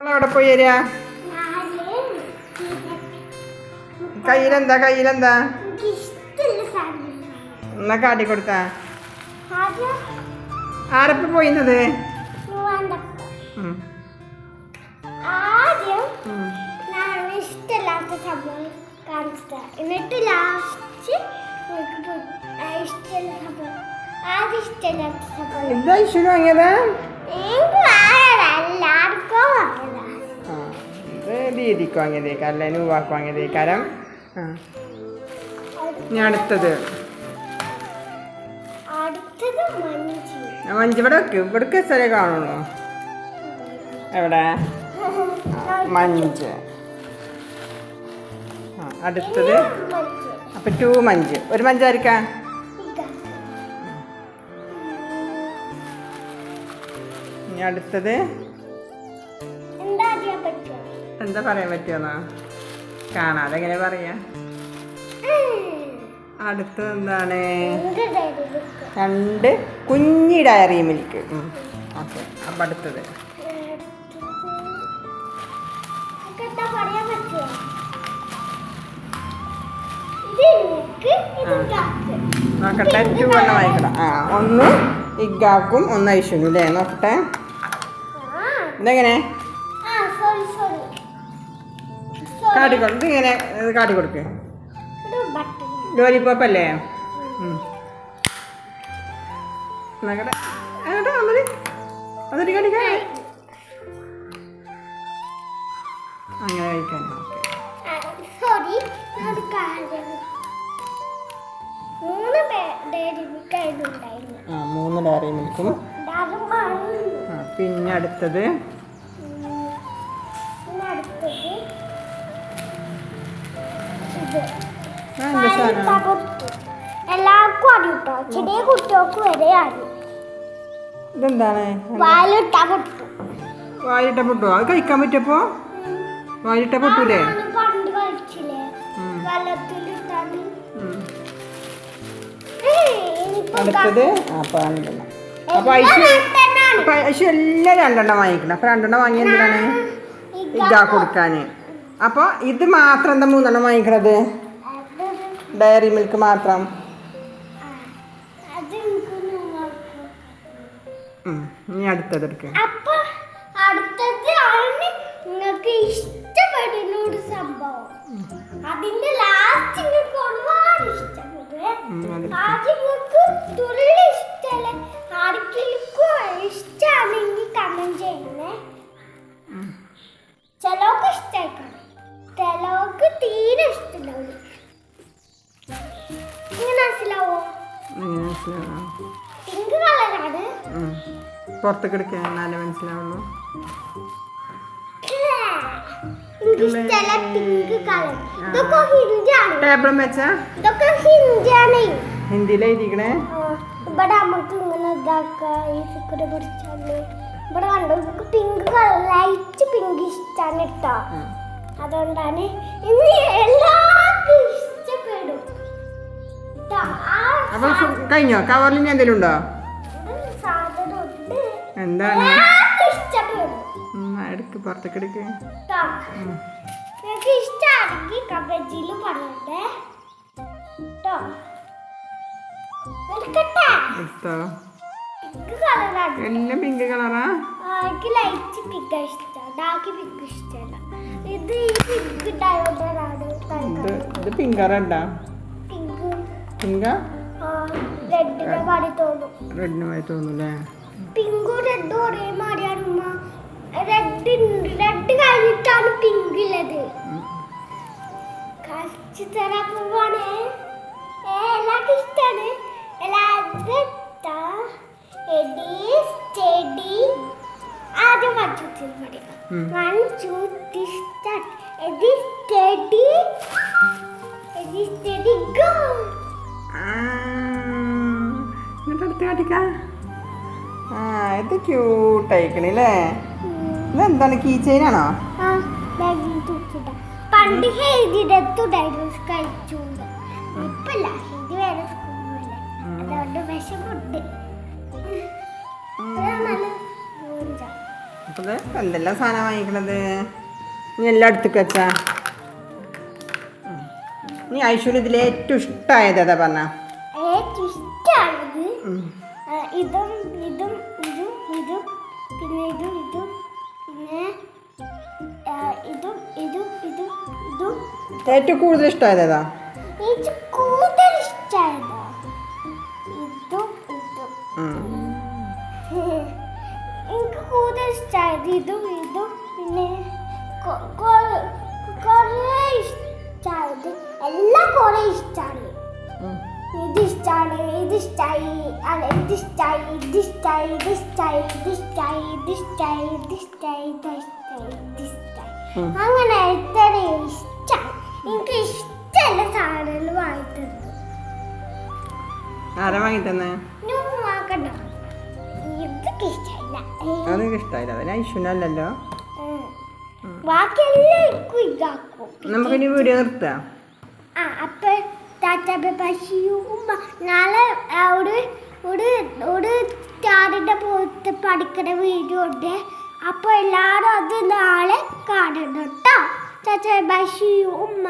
അവിടെ പോയി തരാ കയ്യിലെന്താ കയ്യിലെന്താ? എന്നാ കാട്ടി കൊടുത്താ? ആരപ്പ പോയിന്നത്? എന്നിട്ട് ലാസ്റ്റ് ഇഷ്ടമില്ലാത്ത ഇഷ്യൂ വാങ്ങിയതാ ദീദിക്ക് വാങ്ങിയതേക്കാരം അല്ലെ? നൂവാക്ക് വാങ്ങിയതേക്കാരം ആ. ഞാൻ അടുത്തത്. മഞ്ചി ഇവിടെ വെക്ക്. ഇവിടേക്ക് സ്ഥലേ കാണുള്ളൂ. എവിടെ? മഞ്ച് ആ അടുത്തത്. അപ്പൊ ടു മഞ്ച് ഒരു മഞ്ചായിരിക്കാം. ഇനി അടുത്തത്. എന്താ പറയാൻ പറ്റുമെന്നാ കാണാതെ എങ്ങനെ പറയാ? അടുത്തത് എന്താണ്? രണ്ട് കുഞ്ഞി ഡയറി മിൽക്ക് ഓക്കെ അപ്പം അടുത്തത്. നോക്കട്ടെ ടു എണ്ണം വായിക്കടാം ആ ഒന്ന് ഇഗാക്കും ഒന്ന് ഐശ്വനും അല്ലേ നോക്കട്ടെ. ആ. ഇതെങ്ങനെ? ആ സോറി സോറി കാട്ടി കൊടു ഇതിങ്ങനെ ഇത് കാട്ടി കൊടുക്ക് ഇത് ബട്ടൺ ലോലിപ്പോപ്പ് അല്ലേ ഉം. നോക്കട്ടെ അതൊരു കടിക്കാ അങ്ങനെ കഴിക്കാൻ മൂന്ന് ഡയറി മിൽക്കും പിന്നെ അടുത്തത് ആ, എന്താ സാധനം പാലിട്ട എല്ലാവർക്കും അറിയും കേട്ടോ ചെറിയ കുട്ടികൾക്ക് വരെ അറിയും ഇതെന്താണ്? പൊട്ടു. വായിലിട്ട പൊട്ടോ അത് കഴിക്കാൻ പറ്റിയപ്പോ വായിലിട്ട പൊട്ടൂലേ? പണ്ട്. വെള്ളത്തിലിട്ടാണ് അടുത്തത്? അപ്പൊ ഐശു. അപ്പൊ ഐശു എല്ലാം രണ്ടെണ്ണം വാങ്ങിക്കണം. അപ്പൊ രണ്ടെണ്ണം വാങ്ങിയ എന്തിനാണ്? ഇതാ കൊടുക്കാന്. അപ്പൊ ഇത് മാത്രം എന്താ മൂന്നെണ്ണം വാങ്ങിക്കണത്? ഡയറി മിൽക്ക് മാത്രം. ഇനി അടുത്തത് എടുക്ക. അടുത്തത് ആണ് നിങ്ങൾക്ക് ഇഷ്ടപ്പെടുന്ന ഒരു സംഭവം. അതിന്റെ ലാസ്റ്റ് നിങ്ങൾക്ക് ഒരുപാട് ഇഷ്ടപ്പെടുവേ ഉം, അതെടുക്ക്. ആദ്യം നിങ്ങൾക്ക് തുള്ളി ഇഷ്ടമല്ല ആർക്കെങ്കിലും ഇഷ്ടമാണെങ്കിൽ കമന്റ് ചെയ്യണേ. ഇഷ്ടമായിക്കണം തീരെ ഇഷ്ടമുണ്ടാവില്ല. മനസ്സിലാവാം. പുറത്തേക്ക് എടുക്കാൻ എന്നാലേ മനസ്സിലാവുള്ളൂ ടേബിളും വെച്ചാ ഇവിടെ നമുക്ക് ഇങ്ങനെ ഇതാക്കുക ഈ സിക്കറ് പിടിച്ചാൽ. ഇവിടെ കണ്ടോ? ഇതൊക്കെ പിങ്ക് കളർ ലൈറ്റ് പിങ്ക് ഇഷ്ടമാണ് കേട്ടോ. അതുകൊണ്ടാണ് ഇന്ന് എല്ലാവർക്കും കഴിഞ്ഞോ? കവറിൽ എന്തെങ്കിലും ഉണ്ടോ? എന്താണ്? എടുക്ക് പുറത്തേക്ക് എടുക്ക്. ഇഷ്ടമാണെങ്കിൽ കമന്റിൽ പറയട്ടെ എടുത്തോ? എല്ലാം പിങ്ക് കളറാ? എനിക്ക് ലൈറ്റ് പിങ്ക് ഡാർക്ക് പിങ്ക് ഇഷ്ടമല്ല ഇത് ഈ പിങ്ക് ഇത് പിങ്ക് പിങ്കാ റെഡിനെ മാറി തോന്നും. റെഡിനുമായി തോന്നുന്നല്ലേ പിങ്കും റെഡും ഒരേ മാറിയാണ് ഉമ്മ. റെഡ് റെഡ് കഴിഞ്ഞിട്ടാണ് പിങ്ക് ഉള്ളത് കളിച്ചു തരാൻ പോവാണ്. എല്ലാവർക്കും ഇഷ്ടമാണ് എല്ലാവരും ആദ്യം one two three one two three start എടി സ്റ്റഡി ആ ഇത് ക്യൂട്ട് അയക്കണല്ലേ ഇതെന്താണ് കീ ചെയിനാണോ പണ്ട് എന്തെല്ലാം സാധനം വാങ്ങിക്കണത്? നീ എല്ലാം അടുത്തേക്ക് വെച്ചാ. നീ ഐശ്വര്യ ഇതിൽ ഏറ്റവും ഇഷ്ടമായത് അതാ പറഞ്ഞ? ഏറ്റവും ഇഷ്ടമായത് ഇതും ഇതും ഇതും ഇതും പിന്നെ ഇതും ഇതും പിന്നെ ഇതും ഇതും ഇതും ഇതും. ഏറ്റവും കൂടുതൽ ഇഷ്ടമായതേതാ ഏറ്റവും കൂടുതൽ ഇതിഷ്ടായി അല്ല ഇതിഷ്ടായി ഇതിഷ്ടായി ഇതിഷ്ടായി ഇതിഷ്ടായി ഇതിഷ്ടായി ഇതിഷ്ടായി ഇതിഷ്ടായി ഇതിഷ്ടായി. അങ്ങനെ എത്ര ഇഷ്ടം. എനിക്ക് ഇഷ്ടമല്ല സാധനങ്ങൾ വാങ്ങി തന്നു. ആരാ വാങ്ങി തന്നെ? ഞാൻ വാങ്ങണ്ട. ഇതൊക്കെ ഇഷ്ടമില്ല. അതൊക്കെ ഇഷ്ടമായില്ല. അതിന് ഐശ്വര്യല്ലല്ലോ ബാക്കിയെല്ലാം എനിക്കും ഇതാക്കും. നമുക്കിനി വീഡിയോ നിർത്താം. ആ അപ്പൊ ടാറ്റാ ബൈ ഉമ്മ നാളെ ഒരു ഒരു ഒരു ചാടിന്റെ പോത്ത് പഠിക്കുന്ന വീഡിയോ ഉണ്ട് അപ്പോൾ എല്ലാവരും അത് നാളെ കാണണം കേട്ടോ ടാറ്റാ ഉമ്മ